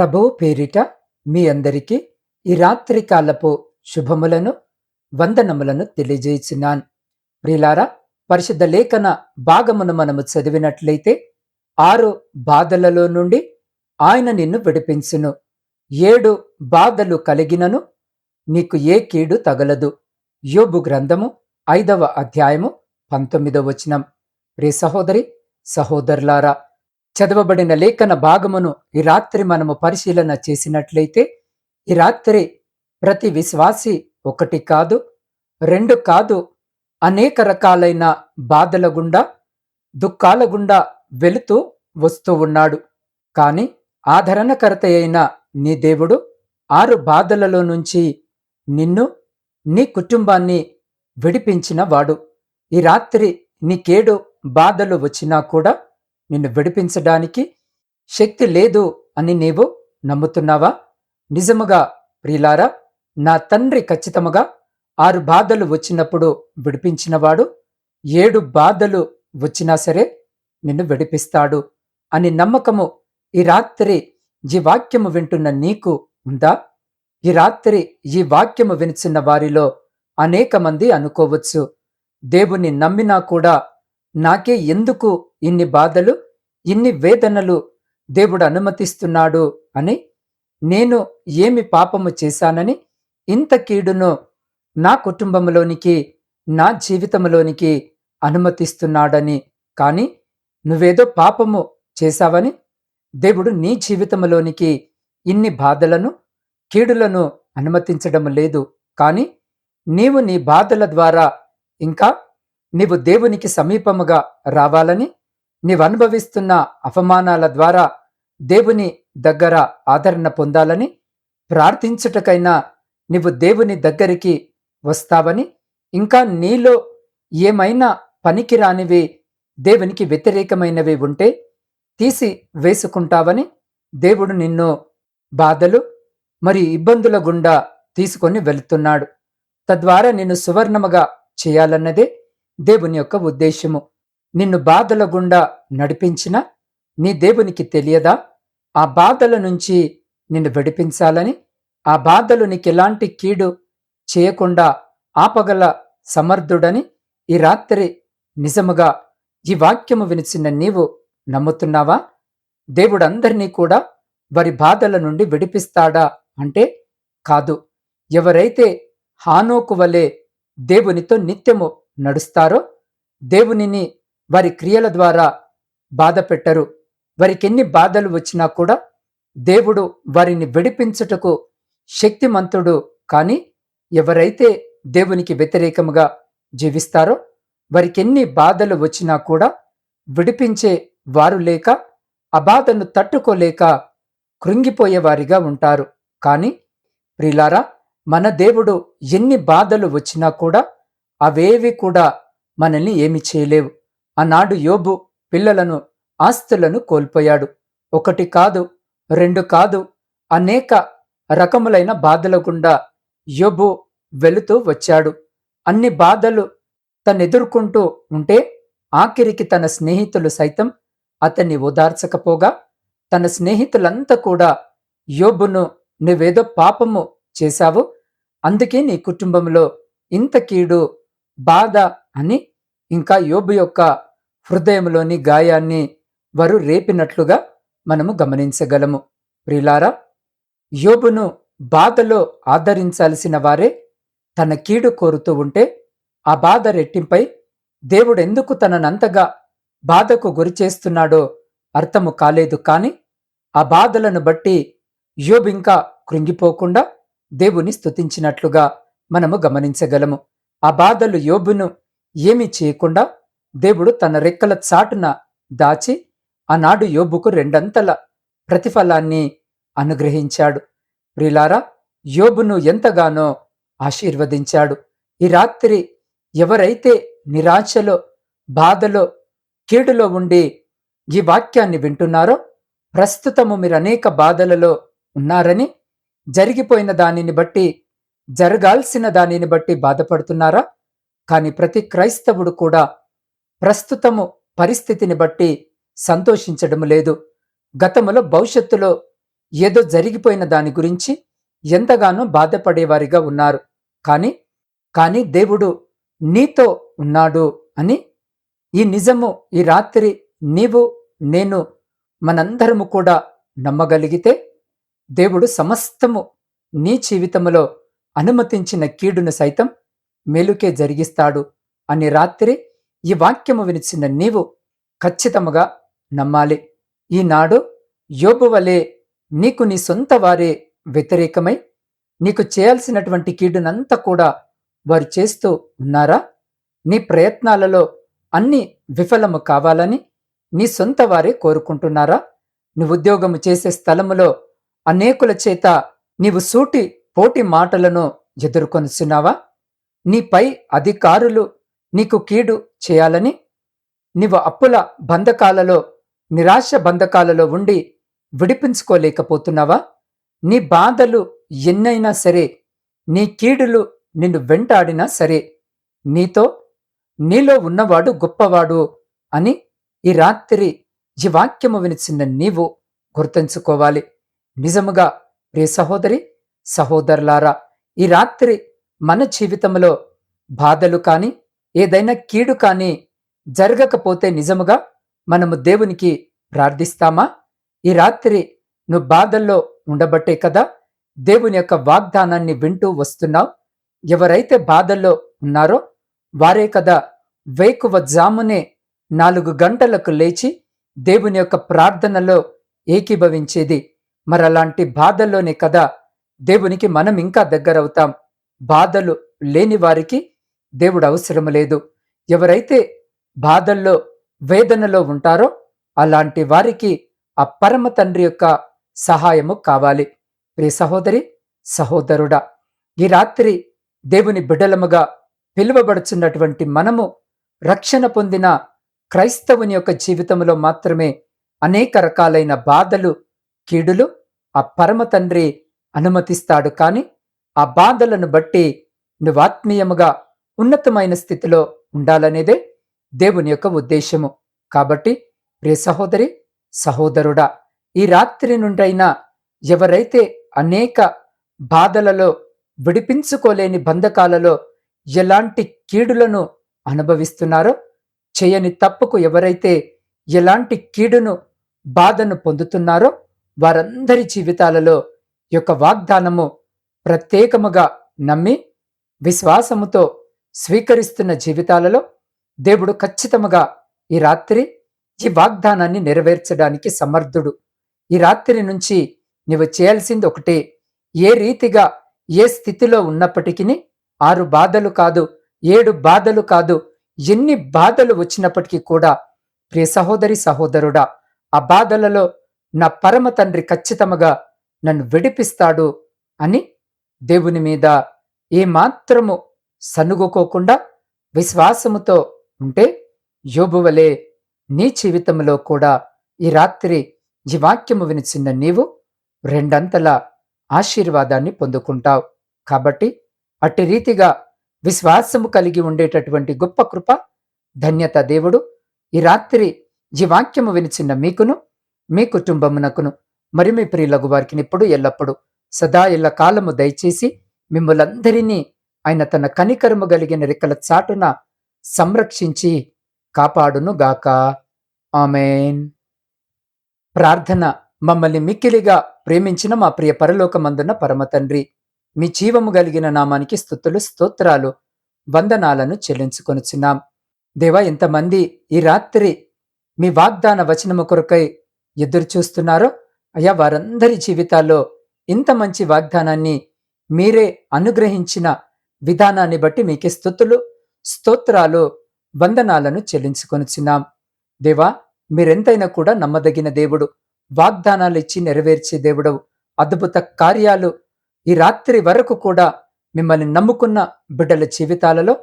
ప్రభువు పేరిట మీ అందరికీ ఈ రాత్రి కాలపు శుభములను వందనములను తెలియజేసినాన్. ప్రిలారా పరిశుద్ధ లేఖన భాగమును మనము చదివినట్లయితే ఆరు బాధలలో నుండి ఆయన నిన్ను విడిపించును. ఏడు బాధలు కలిగినను నీకు ఏ కీడు తగలదు. యోబు గ్రంథము ఐదవ అధ్యాయము పంతొమ్మిదవ వచనం. ప్రియ సహోదరి సహోదరులారా చదవబడిన లేఖన భాగమును ఈ రాత్రి మనము పరిశీలన చేసినట్లయితే ఈ రాత్రి ప్రతి విశ్వాసి ఒకటి కాదు రెండు కాదు అనేక రకాలైన బాధల గుండా దుఃఖాల గుండా వెళుతూ వస్తూ ఉన్నాడు. కాని ఆదరణకర్త అయిన నీ దేవుడు ఆరు బాధలలో నుంచి నిన్ను నీ కుటుంబాన్ని విడిపించిన వాడు ఈ రాత్రి నీకేడు బాధలు వచ్చినా కూడా నిన్ను విడిపించడానికి శక్తి లేదు అని నీవు నమ్ముతున్నావా? నిజముగా ప్రియులారా నా తండ్రి ఖచ్చితముగా ఆరు బాధలు వచ్చినప్పుడు విడిపించినవాడు ఏడు బాధలు వచ్చినా సరే నిన్ను విడిపిస్తాడు అని నమ్మకము ఈ రాత్రి ఈ వాక్యము వింటున్న నీకు ఉందా? ఈ రాత్రి ఈ వాక్యము వినిచిన వారిలో అనేక మంది అనుకోవచ్చు. దేవుని నమ్మినా కూడా నాకే ఎందుకు ఇన్ని బాధలు ఇన్ని వేదనలు దేవుడు అనుమతిస్తున్నాడు అని నేను ఏమి పాపము చేశానని ఇంత కీడును నా కుటుంబంలోనికి నా జీవితంలోనికి అనుమతిస్తున్నాడని కానీ నువ్వేదో పాపము చేశావని దేవుడు నీ జీవితంలోనికి ఇన్ని బాధలను కీడులను అనుమతించడం లేదు కానీ నీవు నీ బాధల ద్వారా ఇంకా నీవు దేవునికి సమీపముగా రావాలని నీవనుభవిస్తున్న అవమానాల ద్వారా దేవుని దగ్గర ఆదరణ పొందాలని ప్రార్థించుటకైనా నీవు దేవుని దగ్గరికి వస్తావని ఇంకా నీలో ఏమైనా పనికిరానివి దేవునికి వ్యతిరేకమైనవి ఉంటే తీసి వేసుకుంటావని దేవుడు నిన్ను బాధలు మరి ఇబ్బందుల గుండా తీసుకొని వెళుతున్నాడు. తద్వారా నిన్ను సువర్ణముగా చేయాలన్నదే దేవుని యొక్క ఉద్దేశము. నిన్ను బాధల గుండా నడిపించిన నీ దేవునికి తెలియదా? ఆ బాధల నుంచి నిన్ను విడిపించాలని ఆ బాధలు నీకు ఎలాంటి కీడు చేయకుండా ఆపగల సమర్థుడని ఈ రాత్రి నిజముగా ఈ వాక్యము వినిచిన నీవు నమ్ముతున్నావా? దేవుడందరినీ కూడా వారి బాధల నుండి విడిపిస్తాడా అంటే కాదు. ఎవరైతే హానోకు వలె దేవునితో నిత్యము నడుస్తారో దేవునిని వారి క్రియల ద్వారా బాధ పెట్టరు వారికి ఎన్ని బాధలు వచ్చినా కూడా దేవుడు వారిని విడిపించుటకు శక్తిమంతుడు కానీ ఎవరైతే దేవునికి వ్యతిరేకముగా జీవిస్తారో వారికి ఎన్ని బాధలు వచ్చినా కూడా విడిపించే వారు లేక ఆ బాధను తట్టుకోలేక కృంగిపోయేవారిగా ఉంటారు. కానీ ప్రిలారా మన దేవుడు ఎన్ని బాధలు వచ్చినా కూడా అవేవి కూడా మనల్ని ఏమి చేయలేవు. ఆనాడు యోబు పిల్లలను ఆస్తులను కోల్పోయాడు. ఒకటి కాదు రెండు కాదు అనేక రకములైన బాధల గుండా యోబు వెళుతూ వచ్చాడు. అన్ని బాధలు తనెదుర్కొంటూ ఉంటే ఆఖరికి తన స్నేహితులు సైతం అతన్ని ఓదార్చకపోగా తన స్నేహితులంతా కూడా యోబును నువ్వేదో పాపము చేశావు అందుకే నీ కుటుంబంలో ఇంత కీడు బాధ అని ఇంకా యోబు యొక్క హృదయంలోని గాయాన్ని వారు రేపినట్లుగా మనము గమనించగలము. ప్రిలారా యోబును బాధలో ఆదరించాల్సిన వారే తన కీడు కోరుతూ ఉంటే ఆ బాధ రెట్టింపై దేవుడెందుకు తననంతగా బాధకు గురిచేస్తున్నాడో అర్థము కాలేదు కాని ఆ బాధలను బట్టి యోబింకా కృంగిపోకుండా దేవుని స్తుతించినట్లుగా మనము గమనించగలము. ఆ బాధలు యోబును ఏమీ చేయకుండా దేవుడు తన రెక్కల చాటున దాచి ఆనాడు యోబుకు రెండంతల ప్రతిఫలాన్ని అనుగ్రహించాడు. ప్రిలారా యోబును ఎంతగానో ఆశీర్వదించాడు. ఈ రాత్రి ఎవరైతే నిరాశలో బాధలో కీడులో ఉండి ఈ వాక్యాన్ని వింటున్నారో ప్రస్తుతము మీరు అనేక బాధలలో ఉన్నారని జరిగిపోయిన దానిని బట్టి జరగాల్సిన దానిని బట్టి బాధపడుతున్నారా? కానీ ప్రతి క్రైస్తవుడు కూడా ప్రస్తుతము పరిస్థితిని బట్టి సంతోషించడం లేదు. గతములో భవిష్యత్తులో ఏదో జరిగిపోయిన దాని గురించి ఎంతగానో బాధపడేవారిగా ఉన్నారు. కానీ కానీ దేవుడు నీతో ఉన్నాడు అని ఈ నిజము ఈ రాత్రి నీవు నేను మనందరము కూడా నమ్మగలిగితే దేవుడు సమస్తము నీ జీవితంలో అనుమతించిన కీడును సైతం మేలుకే జరిగిస్తాడు. అని రాత్రి ఈ వాక్యము వినిచిన నీవు ఖచ్చితముగా నమ్మాలి. ఈనాడు యోబు వలె నీకు నీ సొంత వారే వ్యతిరేకమై నీకు చేయాల్సినటువంటి కీడునంతా కూడా వారు చేస్తూ ఉన్నారా? నీ ప్రయత్నాలలో అన్ని విఫలము కావాలని నీ సొంత వారే కోరుకుంటున్నారా? నీ ఉద్యోగము చేసే స్థలములో అనేకుల చేత నీవు సూటి పోటీ మాటలను ఎదుర్కొనిస్తున్నావా నీపై అధికారులు నీకు కీడు చేయాలని నీవు అప్పుల బంధకాలలో నిరాశ బంధకాలలో ఉండి విడిపించుకోలేకపోతున్నావా? నీ బాధలు ఎన్నైనా సరే నీ కీడులు నిన్ను వెంటాడినా సరే నీతో నీలో ఉన్నవాడు గొప్పవాడు అని ఈ రాత్రి ఈ వాక్యము వినిచిన నీవు గుర్తుంచుకోవాలి. నిజముగా ప్రియ సహోదరి సహోదరులారా ఈ రాత్రి మన జీవితంలో బాధలు కాని ఏదైనా కీడు కాని జరగకపోతే నిజముగా మనము దేవునికి ప్రార్థిస్తామా? ఈ రాత్రి నువ్వు బాధల్లో ఉండబట్టే కదా దేవుని యొక్క వాగ్దానాన్ని వింటూ వస్తున్నావు. ఎవరైతే బాధల్లో ఉన్నారో వారే కదా వేకువ జామునే నాలుగు గంటలకు లేచి దేవుని యొక్క ప్రార్థనలో ఏకీభవించేది. మరలాంటి బాధల్లోనే కదా దేవునికి మనం ఇంకా దగ్గరవుతాం. బాధలు లేని వారికి దేవుడు అవసరం లేదు. ఎవరైతే బాధల్లో వేదనలో ఉంటారో అలాంటి వారికి ఆ పరమ తండ్రి యొక్క సహాయము కావాలి. ప్రియ సహోదరి సహోదరుడా ఈ రాత్రి దేవుని బిడలముగా పిలువబడుచున్నటువంటి మనము రక్షణ పొందిన క్రైస్తవుని యొక్క జీవితంలో మాత్రమే అనేక రకాలైన బాధలు కీడులు ఆ పరమ తండ్రి అనుమతిస్తాడు. కాని ఆ బాధలను బట్టి నువ్వు ఆత్మీయముగా ఉన్నతమైన స్థితిలో ఉండాలనేదే దేవుని యొక్క ఉద్దేశము. కాబట్టి ప్రియ సహోదరి సహోదరుడా ఈ రాత్రి నుండైనా ఎవరైతే అనేక బాధలలో విడిపించుకోలేని బంధకాలలో ఎలాంటి కీడులను అనుభవిస్తున్నారో చేయని తప్పుకు ఎవరైతే ఎలాంటి కీడును బాధను పొందుతున్నారో వారందరి జీవితాలలో యొక్క వాగ్దానము ప్రత్యేకముగా నమ్మి విశ్వాసముతో స్వీకరిస్తున్న జీవితాలలో దేవుడు ఖచ్చితముగా ఈ రాత్రి ఈ వాగ్దానాన్ని నెరవేర్చడానికి సమర్థుడు. ఈ రాత్రి నుంచి నీవు చేయాల్సింది ఒకటే ఏ రీతిగా ఏ స్థితిలో ఉన్నప్పటికీ ఆరు బాధలు కాదు ఏడు బాధలు కాదు ఎన్ని బాధలు వచ్చినప్పటికీ కూడా ప్రియ సహోదరి సహోదరుడా ఆ బాధలలో నా పరమ తండ్రి ఖచ్చితముగా నన్ను విడిపిస్తాడు అని దేవుని మీద ఏమాత్రము సనుగుకోకుండా విశ్వాసముతో ఉంటే యోబువలే నీ జీవితంలో కూడా ఈ రాత్రి ఈ వాక్యము వినిచిన్న నీవు రెండంతల ఆశీర్వాదాన్ని పొందుకుంటావు. కాబట్టి అట్టి రీతిగా విశ్వాసము కలిగి ఉండేటటువంటి గొప్ప కృప ధన్యత దేవుడు ఈ రాత్రి ఈ వాక్యము వినిచిన్న మీకును మీ కుటుంబమునకును మరి మీ ప్రియులగు వారికి ఇప్పుడు ఎల్లప్పుడూ సదా ఎల్ల కాలము దయచేసి మిమ్మలందరినీ ఆయన తన కనికరము కలిగిన రెక్కల చాటున సంరక్షించి కాపాడును గాక. ఆమెన్. ప్రార్థన మమ్మల్ని మిక్కిలిగా ప్రేమించిన మా ప్రియ పరలోకమందున పరమతండ్రి మీ జీవము కలిగిన నామానికి స్థుతులు స్తోత్రాలు వందనాలను చెల్లించుకొనుచున్నాం. దేవా ఎంతమంది ఈ రాత్రి మీ వాగ్దాన వచనము కొరకై ఎదురు చూస్తున్నారో అయ్యా వారందరి జీవితాల్లో ఇంత మంచి వాగ్దానాన్ని మీరే అనుగ్రహించిన విధానాన్ని బట్టి మీకే స్థుతులు స్తోత్రాలు వందనాలను చెల్లించుకొనిచున్నాం. దేవా మీరెంతైనా కూడా నమ్మదగిన దేవుడు వాగ్దానాలు ఇచ్చి నెరవేర్చే దేవుడవు అద్భుత కార్యాలు ఈ రాత్రి వరకు కూడా మిమ్మల్ని నమ్ముకున్న బిడ్డల జీవితాలలో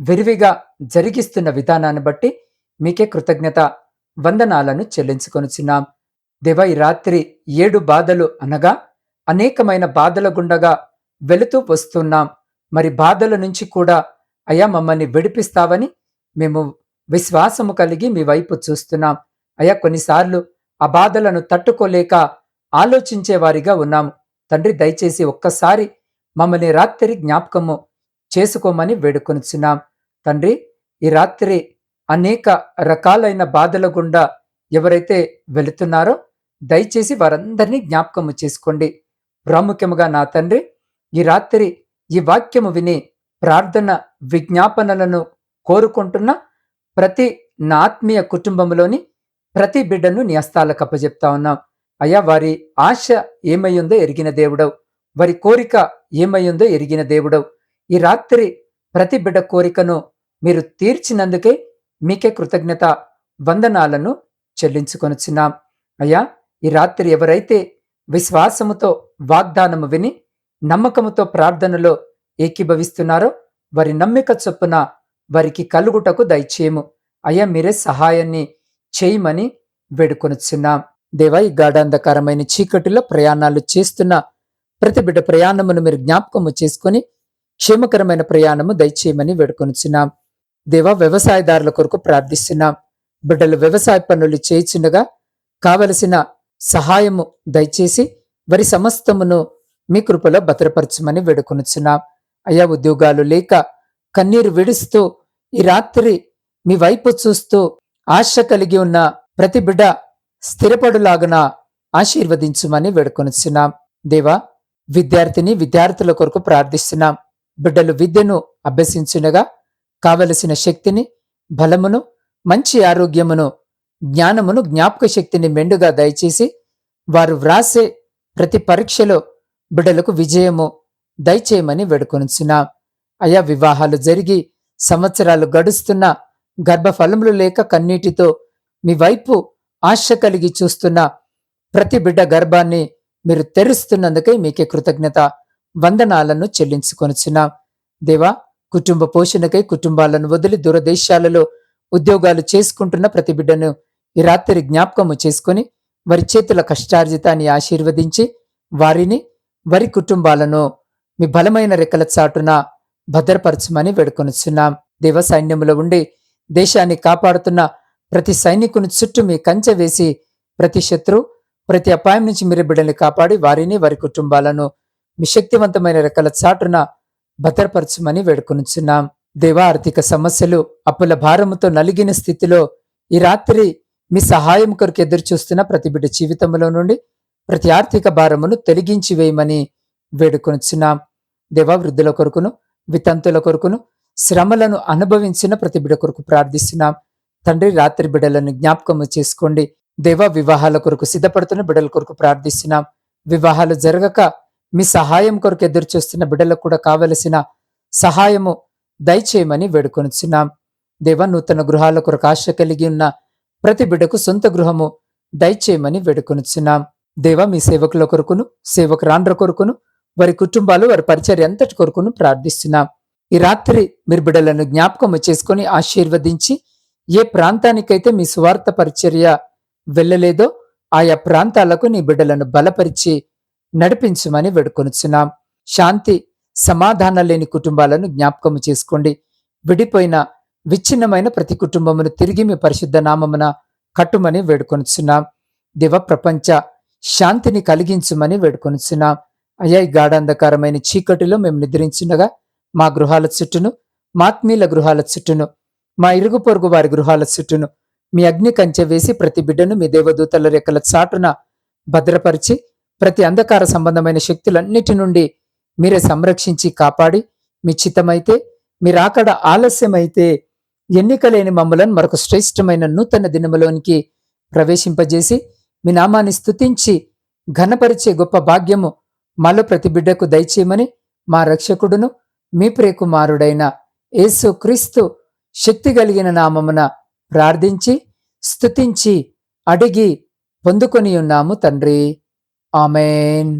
విరివిగా జరిగిస్తున్న విధానాన్ని బట్టి మీకే కృతజ్ఞత వందనాలను చెల్లించుకొనిచున్నాం. దేవ ఈ రాత్రి ఏడు బాధలు అనగా అనేకమైన బాధల గుండగా వెళుతూ వస్తున్నాం. మరి బాధల నుంచి కూడా అయ్యా మమ్మల్ని విడిపిస్తావని మేము విశ్వాసము కలిగి మీ వైపు చూస్తున్నాం. అయ్యా కొన్నిసార్లు ఆ బాధలను తట్టుకోలేక ఆలోచించేవారిగా ఉన్నాము. తండ్రి దయచేసి ఒక్కసారి మమ్మల్ని రాత్రి జ్ఞాపకము చేసుకోమని వేడుకొనిచున్నాం. తండ్రి ఈ రాత్రి అనేక రకాలైన బాధల గుండా ఎవరైతే వెళుతున్నారో దయచేసి వారందరినీ జ్ఞాపకము చేసుకోండి. ప్రాముఖ్యముగా నా తండ్రి ఈ రాత్రి ఈ వాక్యము విని ప్రార్థన విజ్ఞాపనలను కోరుకుంటున్న ప్రతి నా ఆత్మీయ కుటుంబంలోని ప్రతి బిడ్డను నీ హస్తాలకు కప్పజెప్తా ఉన్నాం. అయ్యా వారి ఆశ ఏమయ్యుందో ఎరిగిన దేవుడవు. వారి కోరిక ఏమయ్యుందో ఎరిగిన దేవుడవు. ఈ రాత్రి ప్రతి బిడ్డ కోరికను మీరు తీర్చినందుకే మీకే కృతజ్ఞత వందనాలను చెల్లించుకొనుచున్నాం. అయ్యా ఈ రాత్రి ఎవరైతే విశ్వాసముతో వాగ్దానము విని నమ్మకముతో ప్రార్థనలో ఏకీభవిస్తున్నారో వారి నమ్మిక చొప్పున వారికి కలుగుటకు దయచేయము. అయ్యా మీరే సహాయాన్ని చేయమని వేడుకొనుచున్నాం. దేవా ఈ గాఢాంధకారమైన చీకటిలో ప్రయాణాలు చేస్తున్న ప్రతి బిడ్డ ప్రయాణమును మీరు జ్ఞాపకము చేసుకొని క్షేమకరమైన ప్రయాణము దయచేయమని వేడుకొనుచున్నాం. దేవా వ్యవసాయదారుల కొరకు ప్రార్థిస్తున్నాం. బిడ్డలు వ్యవసాయ పనులు చేయుచుండగా కావలసిన సహాయము దయచేసి వారి సమస్తమును మీ కృపలో భద్రపరచమని వేడుకొనుచున్నాం. అయ్యా ఉద్యోగాలు లేక కన్నీరు విడుస్తూ ఈ రాత్రి మీ వైపు చూస్తూ ఆశ కలిగి ఉన్న ప్రతి బిడ్డ స్థిరపడులాగున ఆశీర్వదించుమని వేడుకొనిచున్నాం. దేవా విద్యార్థిని విద్యార్థుల కొరకు ప్రార్థిస్తున్నాం. బిడ్డలు విద్యను అభ్యసించునగా కావలసిన శక్తిని బలమును మంచి ఆరోగ్యమును జ్ఞానమును జ్ఞాపక శక్తిని మెండుగా దయచేసి వారు వ్రాసే ప్రతి పరీక్షలో బిడ్డలకు విజయము దయచేయమని వేడుకొనుచున్నాం. అయా వివాహాలు జరిగి సంవత్సరాలు గడుస్తున్న గర్భఫలములు లేక కన్నీటితో మీ వైపు ఆశ కలిగి చూస్తున్న ప్రతి బిడ్డ గర్భాన్ని మీరు తెరుస్తున్నందుకై మీకే కృతజ్ఞత వందనాలను చెల్లించుకొనుచున్నాం. దేవా కుటుంబ పోషణకై కుటుంబాలను వదిలి దూరదేశాలలో ఉద్యోగాలు చేసుకుంటున్న ప్రతి బిడ్డను ఈ రాత్రి జ్ఞాపకము చేసుకుని వారి చేతుల కష్టార్జితాన్ని ఆశీర్వదించి వారిని వరి కుటుంబాలను మీ బలమైన రెక్కల చాటున భద్రపరచమని వేడుకొనుచున్నాం. దేవ సైన్యంలో ఉండి దేశాన్ని కాపాడుతున్న ప్రతి సైనికుని చుట్టూ మీ కంచె వేసి ప్రతి శత్రు ప్రతి అపాయం నుంచి మీరు బిడ్డల్ని కాపాడి వారిని వారి కుటుంబాలను మీ శక్తివంతమైన రెక్కల చాటున భద్రపరచమని వేడుకొనుచున్నాం. దేవ ఆర్థిక సమస్యలు అప్పుల భారముతో నలిగిన స్థితిలో ఈ రాత్రి మీ సహాయం కొరకు ఎదురు చూస్తున్న ప్రతి బిడ్డ జీవితంలో నుండి ప్రతి ఆర్థిక భారమును తొలగించి వేయమని వేడుకొనిచున్నాం. దేవా వృద్ధుల కొరకును వితంతుల కొరకును శ్రమలను అనుభవించిన ప్రతి బిడ కొరకు ప్రార్థిస్తున్నాం. తండ్రి రాత్రి బిడలను జ్ఞాపకము చేసుకోండి. దేవ వివాహాల కొరకు సిద్ధపడుతున్న బిడ్డల కొరకు ప్రార్థిస్తున్నాం. వివాహాలు జరగక మీ సహాయం కొరకు ఎదురు చూస్తున్న బిడలకు కూడా కావలసిన సహాయము దయచేయమని వేడుకొనిచున్నాం. దేవ నూతన గృహాల కొరకు ఆశ కలిగి ఉన్న ప్రతి బిడకు సొంత గృహము దయచేయమని వేడుకొనిచున్నాం. దేవ మీ సేవకుల కొరకును సేవకురాండ్ర కొరకును వారి కుటుంబాలు వారి పరిచర్య ఎంతటి కొరకును ప్రార్థిస్తున్నాం. ఈ రాత్రి మీరు బిడ్డలను జ్ఞాపకం చేసుకొని ఆశీర్వదించి ఏ ప్రాంతానికైతే మీ సువార్త పరిచర్య వెళ్ళలేదో ఆయా ప్రాంతాలకు నీ బిడ్డలను బలపరిచి నడిపించమని వేడుకొనుచున్నాం. శాంతి సమాధానం లేని కుటుంబాలను జ్ఞాపకము చేసుకోండి. విడిపోయిన విచ్ఛిన్నమైన ప్రతి కుటుంబమును తిరిగి మీ పరిశుద్ధ నామమున కట్టుమని వేడుకొనుచున్నాం. దివ ప్రపంచ శాంతిని కలిగించుమని వేడుకొనుచున్నాం. అయ్యా ఈ గాఢాంధకారమైన చీకటిలో మేము నిద్రించుండగా మా గృహాల చుట్టూను మాత్మీల గృహాల చుట్టూను మా ఇరుగు పొరుగు వారి గృహాల చుట్టూను మీ అగ్ని కంచె వేసి ప్రతి బిడ్డను మీ దేవదూతల రెక్కల చాటున భద్రపరిచి ప్రతి అంధకార సంబంధమైన శక్తులన్నిటి నుండి మీరే సంరక్షించి కాపాడి మీ చిత్తమైతే మీరాకడ ఆలస్యమైతే ఎన్నికలేని మమ్మలను మరొక శ్రేష్టమైన నూతన దినములోనికి ప్రవేశింపజేసి మీ నామాన్ని స్థుతించి ఘనపరిచే గొప్ప భాగ్యము మాలో ప్రతి బిడ్డకు దయచేయమని మా రక్షకుడును మీ ప్రియకుమారుడైన యేసు క్రీస్తు శక్తి కలిగిన నామమున ప్రార్థించి స్థుతించి అడిగి పొందుకొని ఉన్నాము తండ్రి. ఆమెన్.